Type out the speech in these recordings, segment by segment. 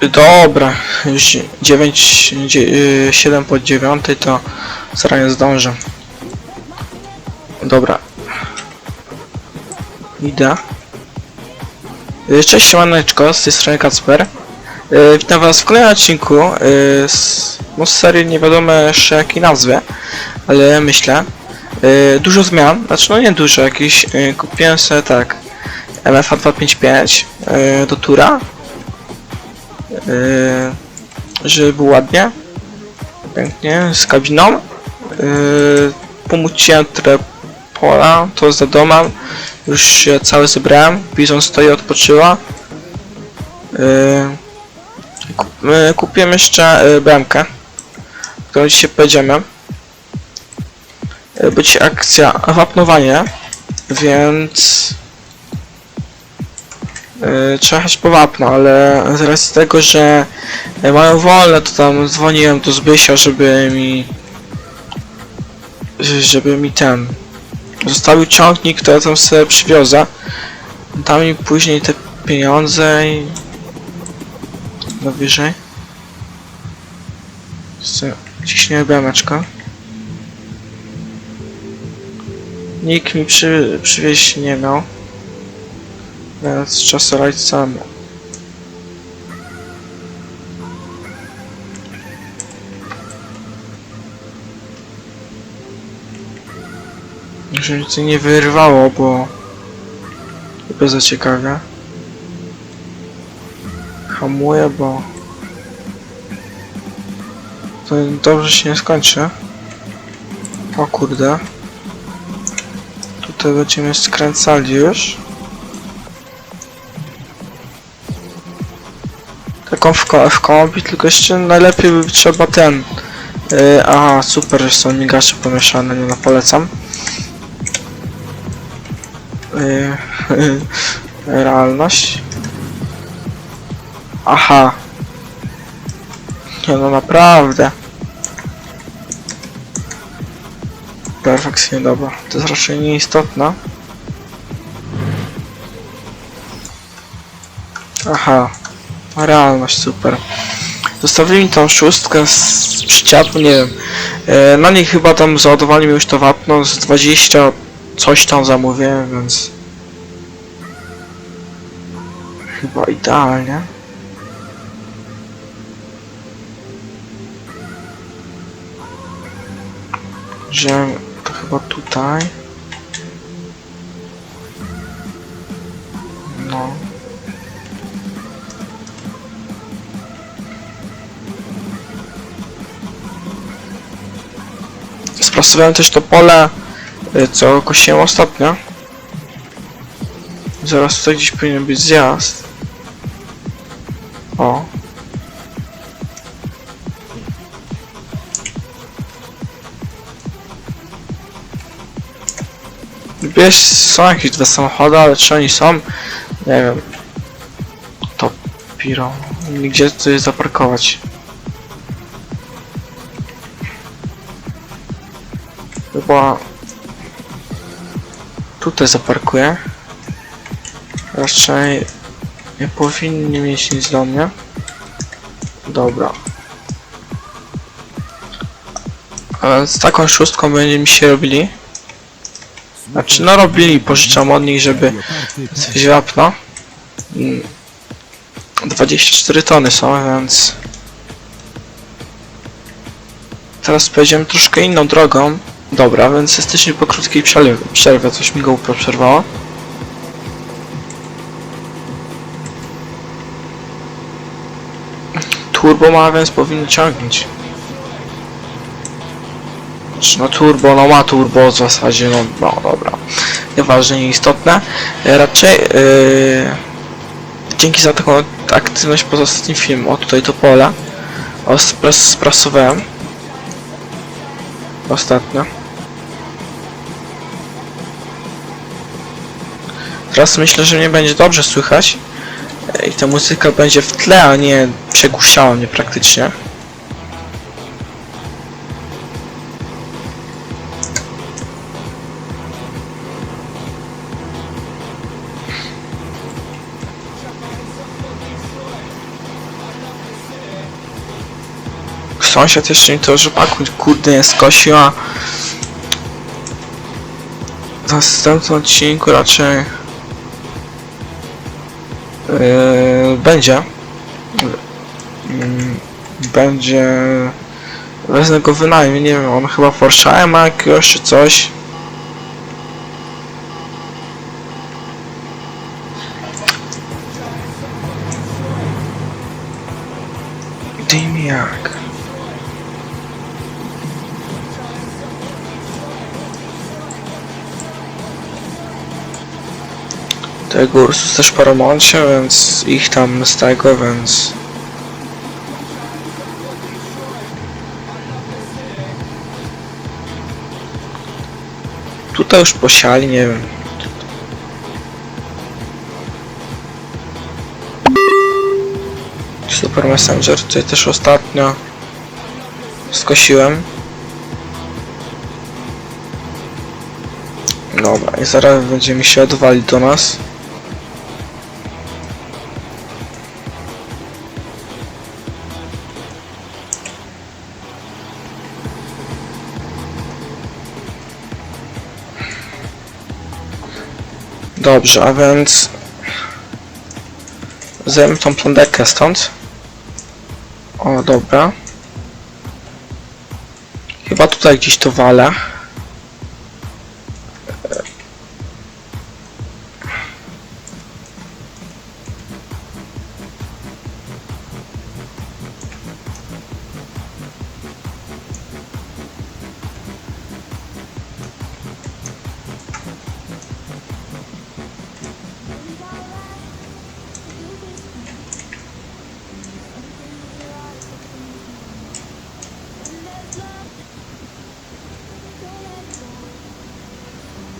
Dobra, już 9, 7 po 9 to zaraz zdążę. Dobra. Idę. Y, Cześć, siemaneczko, z tej strony Kacper. Y, Witam was w kolejnym odcinku y, z, no, serii nie wiadomo jeszcze jakiej nazwie, ale myślę. Y, Dużo zmian, znaczy no nie dużo, jakieś y, kupiłem sobie tak MFA 255 y, do Tura żeby było ładnie, pięknie, z kabiną. Yy, pomóciłem trochę pola, to za domem. Już się cały zebrałem. Bizon stoi, odpoczyła. Yy, kupiłem jeszcze BMK, którą dzisiaj pojedziemy. Będzie akcja wapnowanie, więc trzeba jechać po wapno, ale z racji tego, że yy, mają wolne, to tam dzwoniłem do Zbysia, żeby mi żeby mi ten zostawił ciągnik, to ja tam sobie przywiozę. Dam mi później te pieniądze i no wyżej. Ciśnie brameczka. Nikt mi przy, przywieźć nie miał. Więc trzeba sobie radzić sam. Żeby to nie wyrwało, bo chyba za ciekawe. Hamuję, bo to dobrze się nie skończy. O kurde. Tutaj będziemy skręcali już. Taką w, ko kombi, tylko jeszcze najlepiej by trzeba ten. Yy, aha, super, że są migacze pomieszane, nie no polecam. Yy, realność. Aha. Nie no naprawdę. Perfekcyjnie dobra. To jest raczej nieistotne. Aha. Realność, super. Zostawili tą szóstkę z przyczepu, nie wiem. E, na niej chyba tam załadowali już to wapno z 20 coś tam zamówiłem, więc... Chyba idealnie. Że to chyba tutaj. Sprasowałem też to pole, y, co kosiłem ostatnio. Zaraz tutaj gdzieś powinien być zjazd. O. Wiesz, są jakieś dwa samochody, ale czy oni są? Nie wiem. To piro. Gdzie to jest zaparkować? Chyba tutaj zaparkuję. Raczej nie powinni mieć nic do mnie. Dobra. A z taką szóstką będzie mi się robili. Znaczy no robili, pożyczam od nich, żeby coś wapno. Mm. 24 tony są, więc... Teraz pojedziemy troszkę inną drogą. Dobra, więc jesteśmy po krótkiej przerwie, coś mi GoPro przerwało. Turbo ma, więc powinno ciągnąć. Znaczy, no turbo, no ma turbo w zasadzie, no, no dobra. Nieważne, nieistotne. Raczej yy, dzięki za taką aktywność poza ostatnim filmem. O, tutaj to pole. O, spras sprasowałem. Ostatnio. Teraz myślę, że mnie będzie dobrze słychać i ta muzyka będzie w tle, a nie przegłuszała mnie praktycznie. sąsiad jeszcze mi to rzepaku kurde nie skosiła. W następnym odcinku raczej yy, będzie Mm, będzie wezmę go wynajem, nie wiem, on chyba Porsche ma jakiegoś czy coś. Tego Ursus też po remoncie, więc ich tam z tego, więc... Tutaj już posiali, nie wiem. Super Messenger, tutaj też ostatnio skosiłem. Dobra, i zaraz będziemy się odwalić do nas. Dobrze, a więc zajmę tą plandekę stąd. O, dobra. Chyba tutaj gdzieś to walę.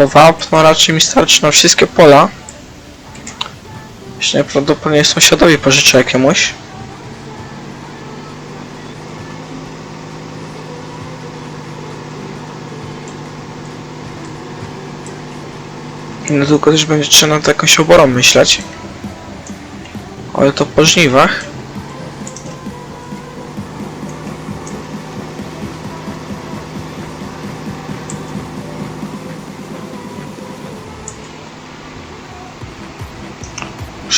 To wapno raczej mi starczy na wszystkie pola. Jeśli najprawdopodobniej sąsiadowi pożyczę jakiemuś. No tylko też będzie trzeba nad jakąś oborą myśleć. Ale to po żniwach.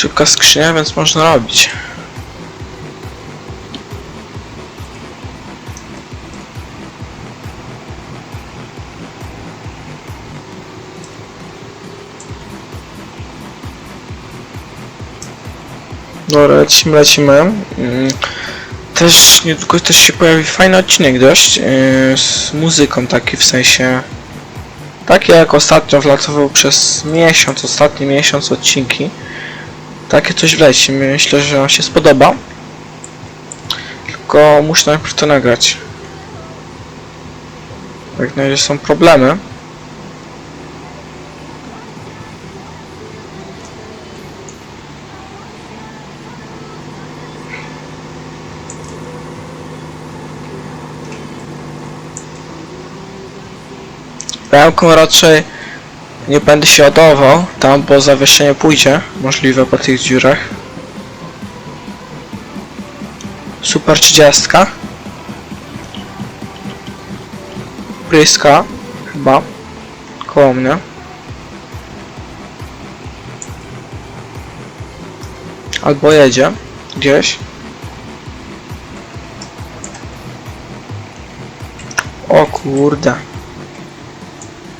Szybka skrzynia, więc można robić. Dobra, lecimy, lecimy. Mm, Też niedługo też się pojawi fajny odcinek dość yy, z muzyką taki w sensie takie jak ostatnio wlatował przez miesiąc, ostatni miesiąc odcinki. Takie coś wleci, myślę, że wam się spodoba. Tylko muszę najpierw to nagrać. Jak na razie są problemy. Bramką raczej nie będę się ładował tam, bo zawieszenie pójdzie, możliwe po tych dziurach. Super 30. Bryska, chyba, koło mnie. Albo jedzie, gdzieś. O kurde.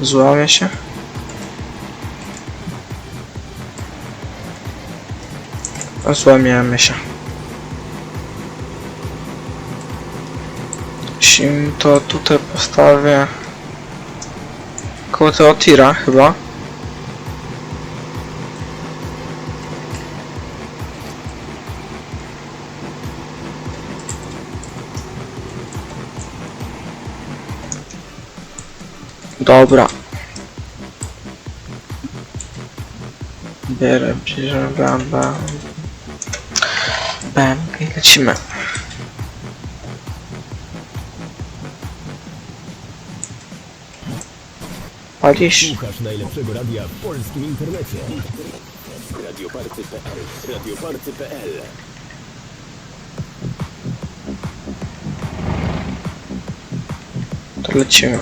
Złamie się. Złamiemy się. Sim to tutaj postawię koło tego tira chyba. Dobra. Bierę, bierę, bam, bam. Bam, i lecimy. Palisz? Słuchasz najlepszego radia w polskim internecie. Radioparty.pl Radioparty.pl Lecimy.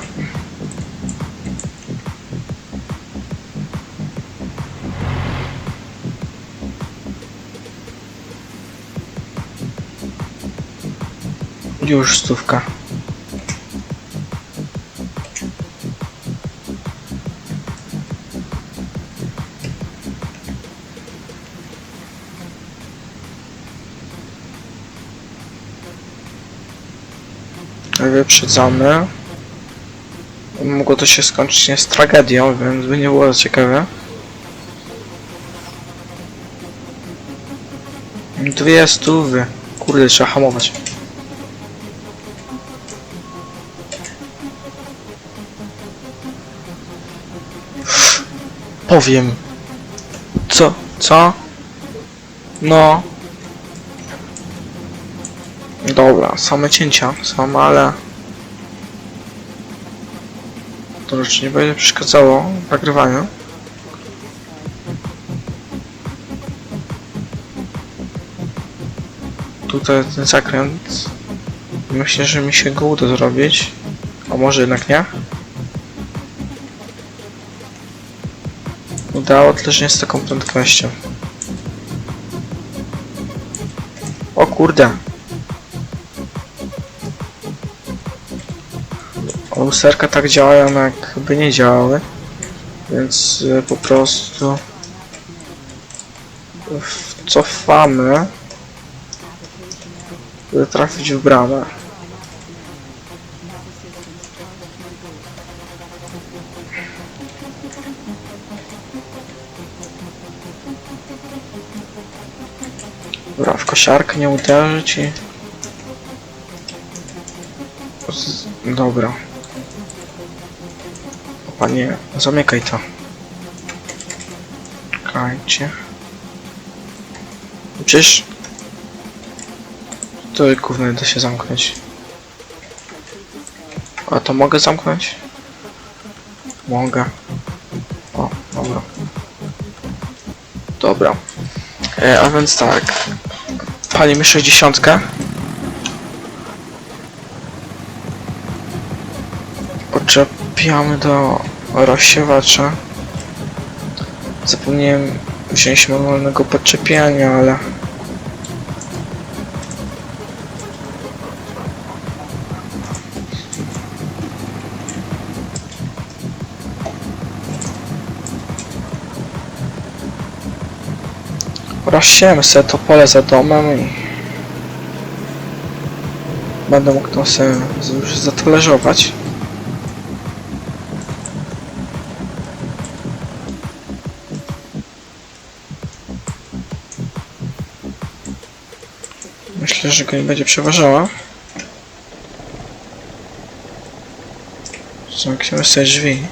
Już stówka. Wyprzedzamy. Mogło to się skończyć nie z tragedią, więc by nie było ciekawe. Dwie stówy. Kurde, trzeba hamować. Powiem. Co? Co? No. Dobra, same cięcia są, ale... To już nie będzie przeszkadzało w nagrywaniu. Tutaj ten zakręt. Myślę, że mi się go uda zrobić. A może jednak nie? Udało, tyle że nie z taką prędkością. O kurde. Lusterka tak działają jakby nie działały. Więc y, po prostu cofamy by trafić w bramę. Kosiarkę nie uderzyć i... Z- Dobra. O panie, zamykaj to. Czekajcie. Przecież... To gówno da się zamknąć. A to mogę zamknąć? Mogę. O, dobra. Dobra. E, a więc tak. Palimy 60. Podczepiamy do rozsiewacza. Zapomniałem wziąć manualnego podczepiania, ale... Rozsiemy sobie to pole za domem i... Będę mógł to sobie już zatalerzować. Myślę, że go nie będzie przeważała. Zamkniemy sobie drzwi.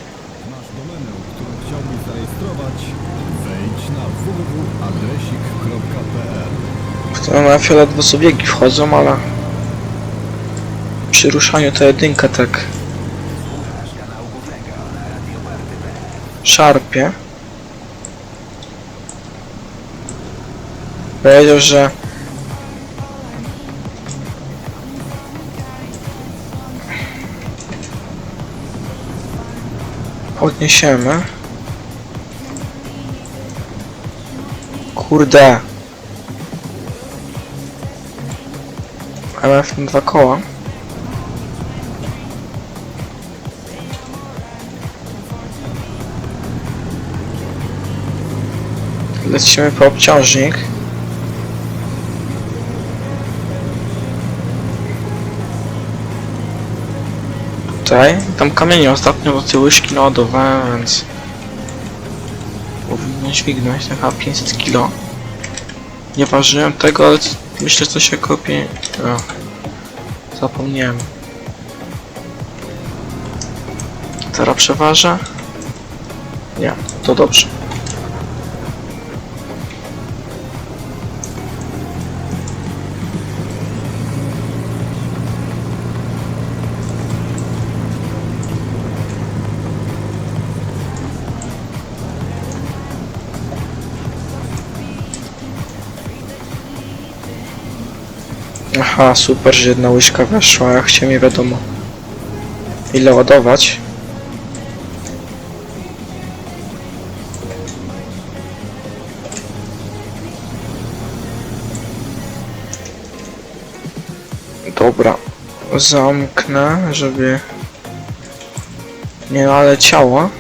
Którą na fiolet zabiegi wchodzą, ale przy ruszaniu to jedynka tak szarpie. Powiedział, że podniesiemy. Kurde. MF na dwa koła. Lecimy po obciążnik. Tutaj, tam kamienie ostatnio do tej łyżki naładowałem, więc powinno dźwignąć tak chyba 500 kg. Nie ważyłem tego, ale c- myślę, że to się kopie. O, zapomniałem. Teraz przeważę? Nie, to dobrze. Aha, super, że jedna łyżka weszła, jak chciałem nie wiadomo. ile ładować. Dobra, zamknę, żeby nie naleciało.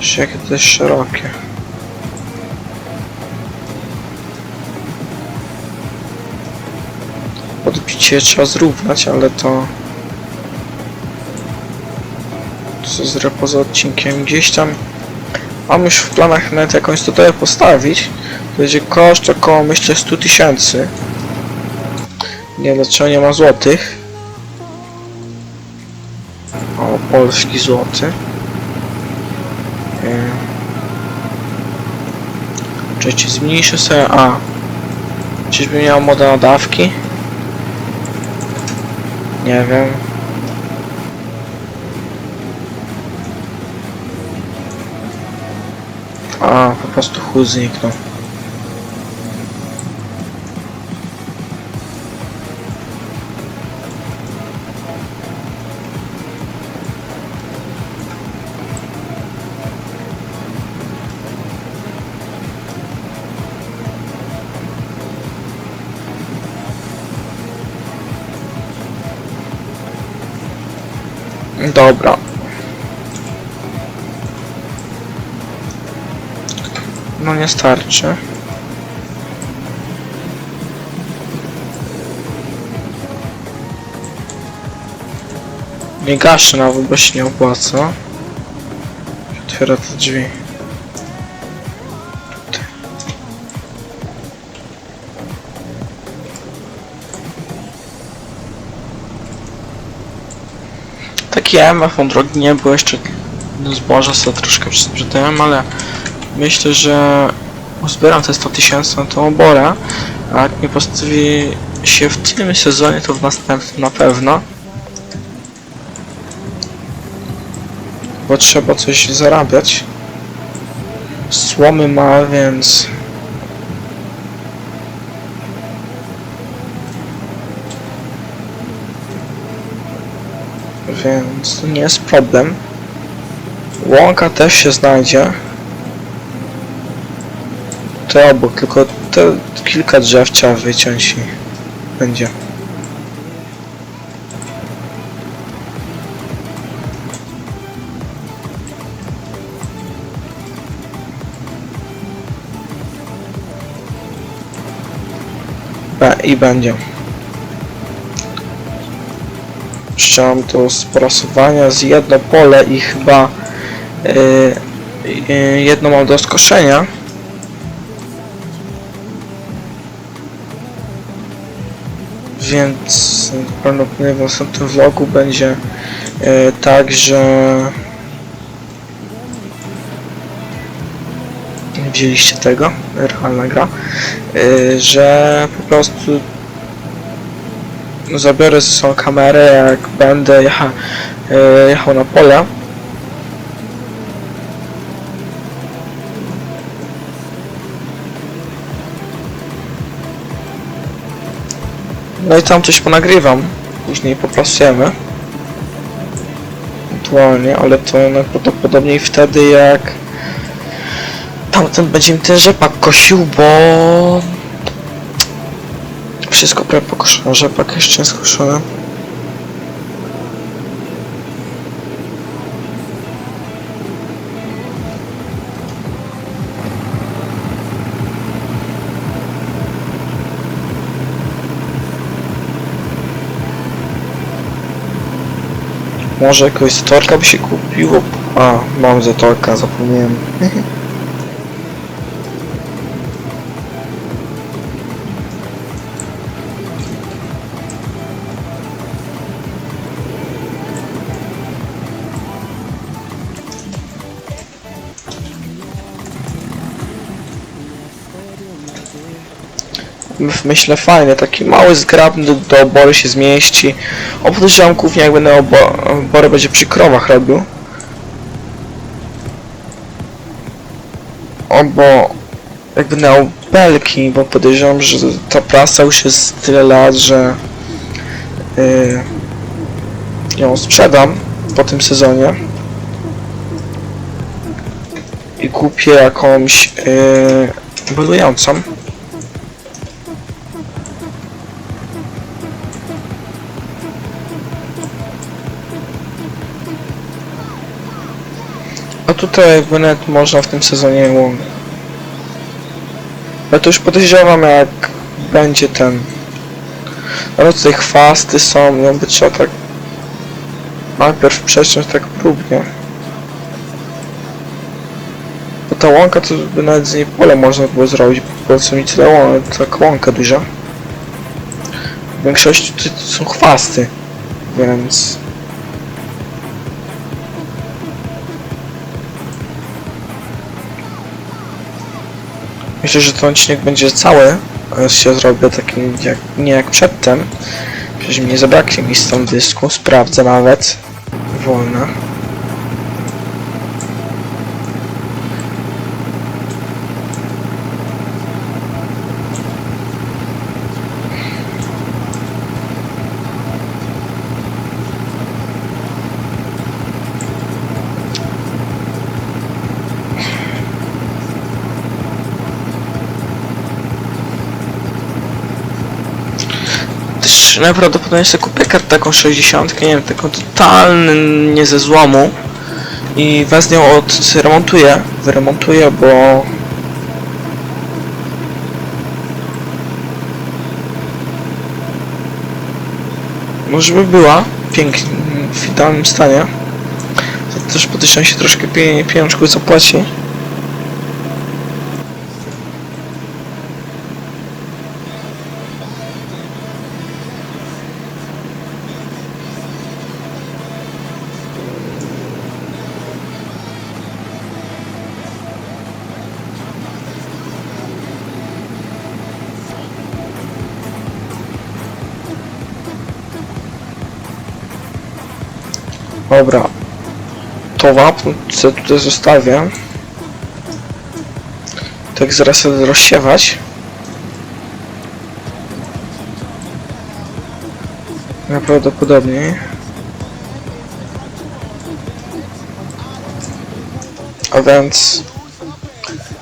Jeszcze Jakie to jest szerokie. Podbicie trzeba zrównać, ale to... Co z poza odcinkiem gdzieś tam... Mam już w planach nawet jakąś tutaj postawić. To będzie koszt około myślę 100 tysięcy. Nie wiem dlaczego nie ma złotych. O, polski złoty. Yy. Oczywiście zmniejszę sobie... A. Czyżby miał modę na dawki? Nie wiem. A, po prostu chód zniknął. Dobra. No nie starczy. Nie gaszę nawet, bo się nie opłaca. Otwiera te drzwi. Taki MF on drogi nie był jeszcze zboża sobie troszkę sprzedałem, ale myślę, że uzbieram te 100 tysięcy na tą oborę, a jak nie postawi się w tym sezonie, to w następnym na pewno. Bo trzeba coś zarabiać. Słomy ma, więc... Więc to nie jest problem. Łąka też się znajdzie. To obok, tylko te kilka drzew trzeba wyciąć i będzie. I będzie. Chciałem to z prasowania z jedno pole i chyba yy, jedno mam do skoszenia. Więc prawdopodobnie w następnym vlogu będzie yy, tak, że widzieliście tego, realna gra, yy, że po prostu zabiorę ze sobą kamerę, jak będę jecha, e, jechał na pole. No i tam coś ponagrywam, później popracujemy. Ewentualnie, ale to najprawdopodobniej wtedy jak tamten będzie mi ten rzepak kosił, bo wszystko prawie pokoszone, rzepak jeszcze nie skoszony. Może jakiegoś zatorka by się kupiło? A, mam zatorka, zapomniałem. Myślę fajnie, taki mały, zgrabny do obory się zmieści. Oprócz ziomków, jak będę obo obory będzie przy krowach robił. O, bo jak będę miał belki, bo podejrzewam, że ta prasa już jest tyle lat, że yy, ją sprzedam po tym sezonie i kupię jakąś yy, bolującą. Tutaj nawet można w tym sezonie ją... Ja to już podejrzewam jak będzie ten... Ale tutaj chwasty są, ją by trzeba tak... Najpierw przeciąć tak próbnie. Bo ta łąka to by nawet z niej pole można było zrobić, po co mi tyle łąk, tak łąka duża. W większości to są chwasty, więc... Myślę, że ten odcinek będzie cały, się zrobię taki jak, nie jak przedtem. Przecież mi nie zabraknie miejsca w dysku, sprawdzę nawet. Wolne. Najprawdopodobniej sobie kupię kartę taką 60, nie wiem, taką totalny nie ze złomu i wez nią odremontuję, wyremontuję, bo może by była pięknie, w idealnym stanie. To też podejrzewam się troszkę pie pieniążków zapłaci. Dobra. To wapno co tutaj zostawię. Tak zaraz sobie rozsiewać. Najprawdopodobniej. A więc...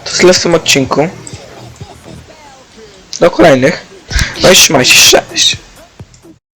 To tyle w tym odcinku. Do kolejnych. No i trzymajcie się, cześć.